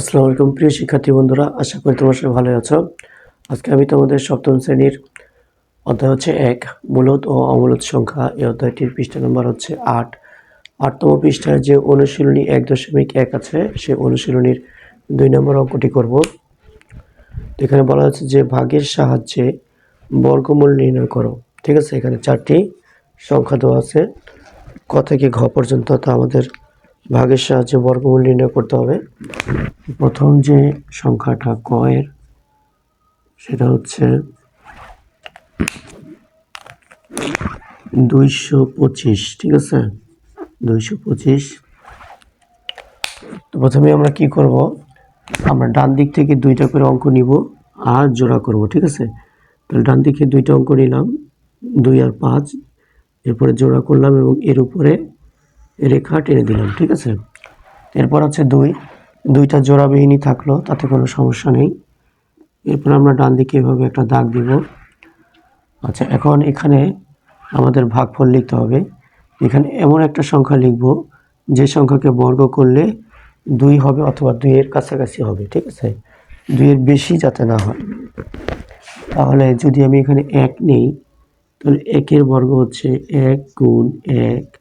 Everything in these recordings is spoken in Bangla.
আসসালামু আলাইকুম, প্রিয় শিক্ষার্থী বন্ধুরা, আশা করি তোমার সবাই ভালো আছো। আজকে আমি তোমাদের সপ্তম শ্রেণির অধ্যায় হচ্ছে এক, মূলত ও অমূলত সংখ্যা। এই অধ্যায়টির পৃষ্ঠা নম্বর হচ্ছে আট। আটতম পৃষ্ঠায় যে অনুশীলনী এক দশমিক এক আছে, সেই অনুশীলনীর দুই নম্বর অঙ্কটি করব। এখানে বলা হচ্ছে যে ভাগের সাহায্যে বর্গমূল নির্ণয় করো। ঠিক আছে? এখানে চারটি সংখ্যা দেওয়া আছে। ক থেকে ঘ পর্যন্ত তা আমাদের ভাগের সাহায্যে বর্গমূল নির্ণয় করতে হবে। প্রথম যে সংখ্যাটা ক এর, সেটা হচ্ছে দুইশো পঁচিশ, ঠিক আছে? দুইশো পঁচিশ। তো প্রথমে আমরা কি করব? আমরা ডান দিক থেকে দুইটা করে অঙ্ক নিব আর জোড়া করব, ঠিক আছে? তাহলে ডান দিকে দুইটা অঙ্ক নিলাম, দুই আর পাঁচ। এরপরে জোড়া করলাম এবং এর উপরে রেখা টেনে দিলাম, ঠিক আছে? এরপর হচ্ছে দুই। দুইটা জোড়াবিহীনই থাকল, তাতে কোনো সমস্যা নেই। এরপর আমরা ডান দিকে এভাবে একটা দাগ দিব। আচ্ছা এখন এখানে আমাদের ভাগফল লিখতে হবে। এখানে এমন একটা সংখ্যা লিখব, যে সংখ্যাকে বর্গ করলে দুই হবে অথবা দুইয়ের কাছাকাছি হবে, ঠিক আছে? দুইয়ের বেশি যাতে না হয়। তাহলে যদি আমি এখানে এক নেই, তাহলে একের বর্গ হচ্ছে এক গুণ এক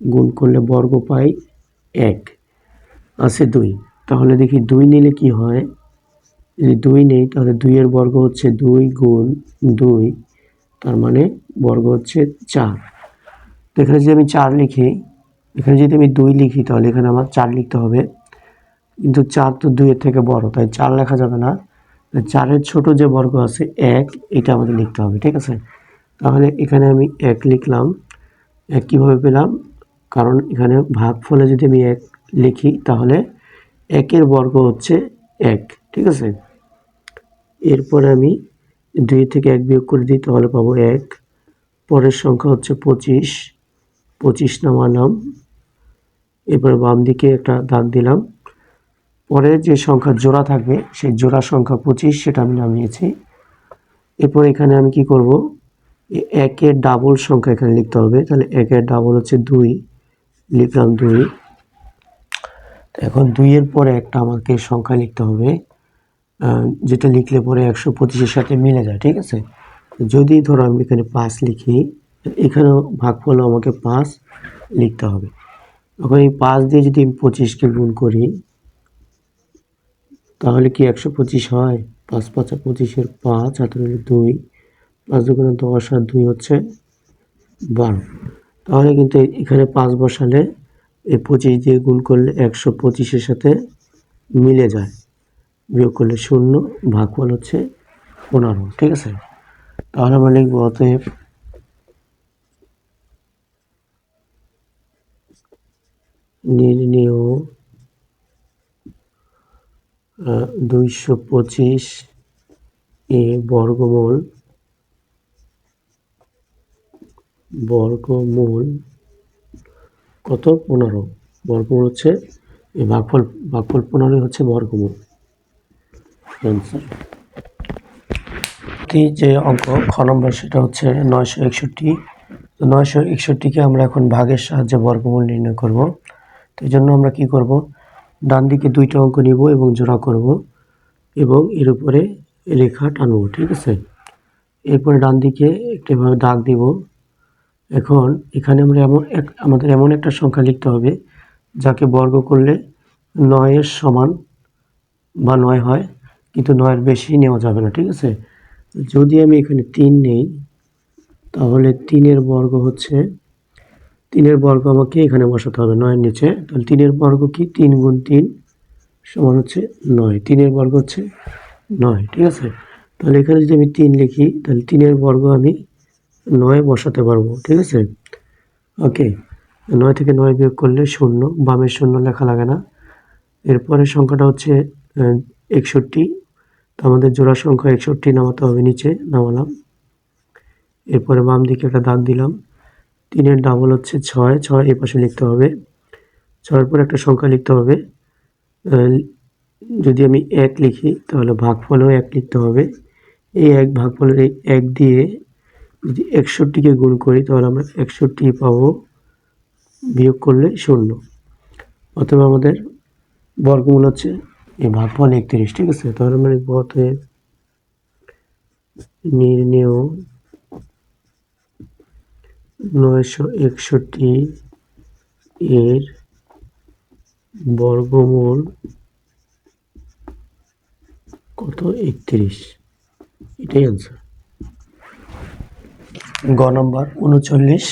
গুণ করলে বর্গ পাই এক। আছে দুই। তাহলে দেখি দুই নিলে কি হয়? যদি দুই নেই, তাহলে দুইয়ের বর্গ হচ্ছে দুই গুণ দুই, তার মানে বর্গ হচ্ছে চার। এখানে যদি আমি চার লিখি, এখানে যদি আমি দুই লিখি, তাহলে এখানে আমার চার লিখতে হবে। কিন্তু চার তো দুইয়ের থেকে বড়, তাই চার লেখা যাবে না। চারের ছোট যে বর্গ আছে এক, এটা আমাদের লিখতে হবে, ঠিক আছে? তাহলে এখানে আমি এক লিখলাম। এক কীভাবে পেলাম? কারণ এখানে ভাগ ফলে যদি আমি এক লিখি, তাহলে একের বর্গ হচ্ছে এক, ঠিক আছে? এরপরে আমি দুই থেকে এক বিয়োগ করে দিই, তাহলে পাবো এক। পরের সংখ্যা হচ্ছে পঁচিশ। পঁচিশ নামালাম। এরপরে বাম দিকে একটা দাগ দিলাম। পরে যে সংখ্যা জোড়া থাকবে, সেই জোড়া সংখ্যা পঁচিশ, সেটা আমি নামিয়েছি। এরপর এখানে আমি কি করব? একের ডাবল সংখ্যা এখানে লিখতে হবে। তাহলে একের ডাবল হচ্ছে দুই। লিখলাম দুই। এখন দুইয়ের পরে একটা আমাকে সংখ্যা লিখতে হবে যেটা লিখলে পরে একশো পঁচিশের সাথে মিলে যায়, ঠিক আছে? যদি ধরো আমি এখানে পাঁচ লিখি, এখানেও ভাগফল আমাকে পাঁচ লিখতে হবে। এখন এই পাঁচ দিয়ে যদি আমি পঁচিশকে গুণ করি, তাহলে কি একশো পঁচিশ হয়? পাঁচ পাঁচা পঁচিশের পাঁচ হাতে দুই, পাঁচ দুগুণে দশ আর দুই হচ্ছে বারো। তাহলে কিন্তু এখানে পাঁচ বসালে এই পঁচিশ দিয়ে গুণ করলে একশো পঁচিশের সাথে মিলে যায়। বিয়োগ করলে শূন্য, ভাগফল হচ্ছে পনেরো, ঠিক আছে? তাহলে আমরা লিখব অতএব নির্ণেয় দুইশো পঁচিশ এ বর্গমূল বর্গমূল কত? পনেরো। বর্গমূল হচ্ছে, এই ভাগফল ভাগফল পনেরোই হচ্ছে বর্গমূল। অ্যান্সার যে অঙ্ক, খ নম্বর সেটা হচ্ছে নয়শো একষট্টি। তো নয়শো একষট্টিকে আমরা এখন ভাগের সাহায্যে বর্গমূল নির্ণয় করব। তো এই জন্য আমরা কি করব? ডান দিকে দুইটা অঙ্ক নিব এবং জোড়া করব এবং এর উপরে রেখা টানবো, ঠিক আছে? এরপরে ডান দিকে একটিভাবে দাগ দিব। এখন এখানে আমরা এমন এক, আমাদের এমন একটা সংখ্যা লিখতে হবে যাকে বর্গ করলে নয়ের সমান বা নয় হয়, কিন্তু নয়ের বেশি নেওয়া যাবে না, ঠিক আছে? যদি আমি এখানে তিন নেই, তাহলে তিনের বর্গ হচ্ছে, তিনের বর্গ আমাকে এখানে বসাতে হবে নয়ের নিচে, তাহলে তিনের বর্গ কি? তিন গুণ তিন সমান হচ্ছে নয়, তিনের বর্গ হচ্ছে নয়, ঠিক আছে? তাহলে এখানে যদি আমি তিন লিখি, তাহলে তিনের বর্গ আমি নয় বসাতে পারব, ঠিক আছে? ওকে, নয় থেকে নয় বিয়োগ করলে শূন্য বামের শূন্য লেখা লাগে না। এরপরে সংখ্যাটা হচ্ছে একষট্টি। তো আমাদের জোড়া সংখ্যা একষট্টি, নামাতে হবে নিচে, নামালাম। এরপরে বাম দিকে একটা দাগ দিলাম। তিনের ডাবল হচ্ছে ছয় ছয় এই পাশে লিখতে হবে। ছয়ের পর একটা সংখ্যা লিখতে হবে। যদি আমি এক লিখি, তাহলে ভাগফলেও এক লিখতে হবে। এই এক ভাগফলের এই এক দিয়ে যদি একষট্টিকে গুণ করি, তাহলে আমরা একষট্টি পাবো বিয়োগ করলে শূন্য। অথবা আমাদের বর্গমূল হচ্ছে এই ভাগফল একত্রিশ, ঠিক আছে? তাহলে আমরা অতএব নির্ণেয় নয়শো একষট্টি এর বর্গমূল কত? একত্রিশ। এটাই আনসার গ নম্বর, উনচল্লিশ,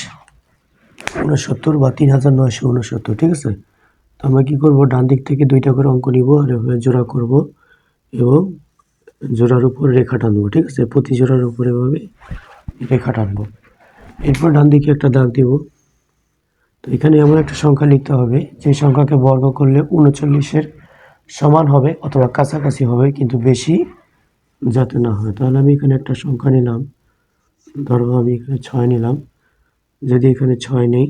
উনসত্তর বা তিন হাজার নয়শো উনসত্তর, ঠিক আছে? তো আমরা কী করব? ডান দিক থেকে দুইটা করে অঙ্ক নিব আর এভাবে জোড়া করব এবং জোড়ার উপর রেখা টানবো, ঠিক আছে? প্রতি জোড়ার উপর এভাবে রেখা টানবো। এরপর ডান দিকে একটা দাগ দিব। তো এখানে এমন একটা সংখ্যা লিখতে হবে, যে সংখ্যাকে বর্গ করলে উনচল্লিশের সমান হবে অথবা কাছাকাছি হবে, কিন্তু বেশি যাতে না হয়। তাহলে আমি এখানে একটা সংখ্যা নিলাম। ধরো আমি এখানে ছয় নিলাম। যদি এখানে ছয় নেই,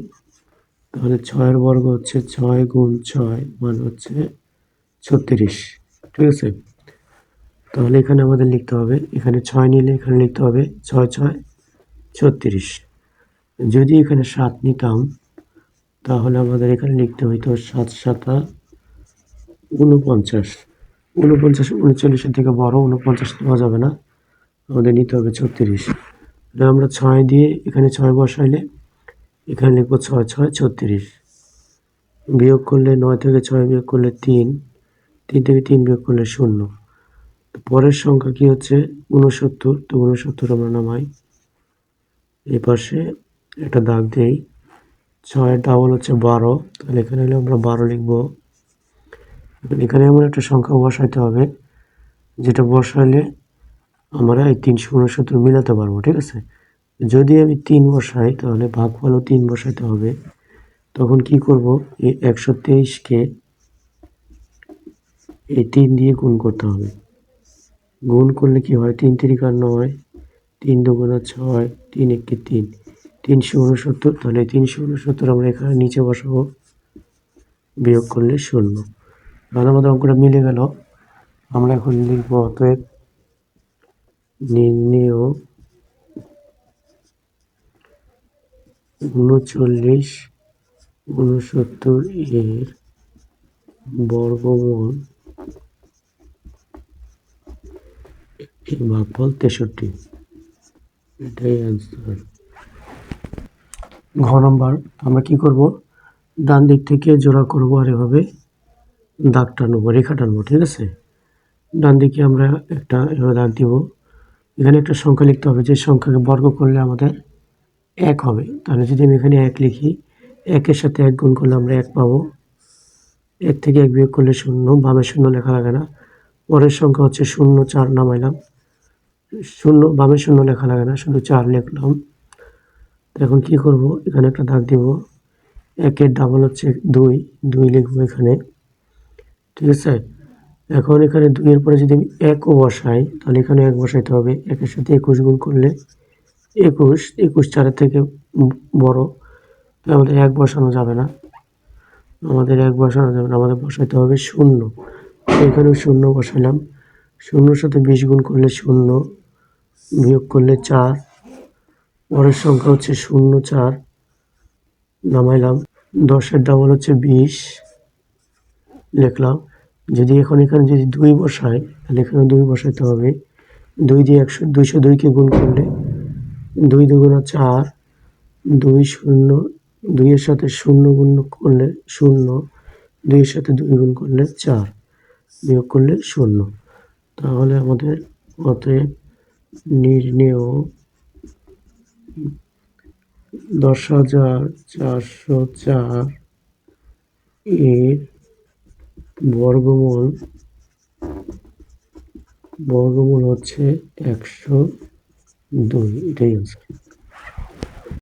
তাহলে ছয়ের বর্গ হচ্ছে ছয় গুণ ছয় মানে হচ্ছে ছত্রিশ। ঠিক আছে? তাহলে এখানে আমাদের লিখতে হবে, এখানে ছয় নিলে এখানে লিখতে হবে ছয় ছয় ছত্রিশ। যদি এখানে সাত নিতাম, তাহলে আমাদের এখানে লিখতে হইতো সাত সাতা উনপঞ্চাশ উনপঞ্চাশ উনচল্লিশের থেকে বড় উনপঞ্চাশ নেওয়া যাবে না। আমাদের নিতে হবে ছত্রিশ। আমরা ছয় দিয়ে এখানে ছয় বসাইলে, এখানে লিখব ছয় ছয়, ছত্রিশ। বিয়োগ করলে নয় থেকে ছয় বিয়োগ করলে তিন তিন থেকে তিন বিয়োগ করলে শূন্য। তো পরের সংখ্যা কি হচ্ছে? উনসত্তর তো উনসত্তর আমরা নামাই। এই পাশে একটা দাগ দেই। ছয়ের ডাবল হচ্ছে বারো। তাহলে এখানে হলে আমরা বারো লিখব। এখানে এমন একটা সংখ্যা বসাইতে হবে, যেটা বসাইলে আমরা এই তিনশো উনসত্তর মিলাতে পারব, ঠিক আছে? যদি আমি তিন বসাই, তাহলে ভাগফলও তিন বসাইতে হবে। তখন কি করব? এই একশো তেইশকে এই তিন দিয়ে গুণ করতে হবে। গুণ করলে কি হয়? তিন তিরিকা নয়, তিন দুগুণা ছয়, তিন একটি তিন। তিনশো উনসত্তর তাহলে তিনশো উনসত্তর আমরা এখানে নিচে বসাবো। বিয়োগ করলে শূন্য। তাহলে আমাদের অঙ্কটা মিলে গেল। আমরা এখন লিখব অতএব নির্ণেয় উনচল্লিশ উনসত্তর এর বর্গমূল ভাগফল তেষট্টি। এটাই অ্যান্সার ঘ নম্বর, আমরা কি করব? ডান দিক থেকে জোড়া করব আর এভাবে দাগ টানবো, রেখা টানবো, ঠিক আছে? ডান দিকে আমরা একটা এভাবে দাগ দিব। এখানে একটা সংখ্যা লিখতে হবে, যে সংখ্যাকে বর্গ করলে আমাদের এক হবে। তাহলে যদি আমি এখানে এক লিখি, একের সাথে এক গুণ করলে আমরা এক পাবো। এক থেকে এক বিয়োগ করলে শূন্য, বামে শূন্য লেখা লাগে না। পরের সংখ্যা হচ্ছে শূন্য, চার নামাইলাম। শূন্য, বামে শূন্য লেখা লাগে না, শুধু চার লিখলাম। এখন কী করব? এখানে একটা দাগ দিব। একের ডাবল হচ্ছে দুই দুই লিখব এখানে। ঠিক আছে? এখন এখানে দুইয়ের পরে যদি আমি একও বসাই, তাহলে এখানে এক বসাইতে হবে। একের সাথে একুশ গুণ করলে একুশ। একুশ চারের থেকে বড়। আমাদের এক বসানো যাবে না। আমাদের এক বসানো যাবে না। আমাদের বসাইতে হবে শূন্য। এখানে শূন্য বসালাম শূন্যর সাথে বিশ গুণ করলে শূন্য, বিয়োগ করলে চার। পরের সংখ্যা হচ্ছে শূন্য চার। নামাইলাম। দশের ডাবল হচ্ছে বিশ। লিখলাম। যদি এখন এখানে যদি দুই বসাই তাহলে এখানে দুই বসাইতে হবে। দুই দিয়ে একশো, দুইশো দুইকে গুণ করলে দুই দুগুণা চার, দুই শূন্য, দুইয়ের সাথে শূন্য গুণ করলে শূন্য, দুইয়ের সাথে দুই গুণ করলে চার, বিয়োগ করলে শূন্য। তাহলে আমাদের অতএব নির্ণেয় দশ হাজার চারশো চার এর বর্গমূল বর্গমূল হচ্ছে একশো দুই এটাই আনসার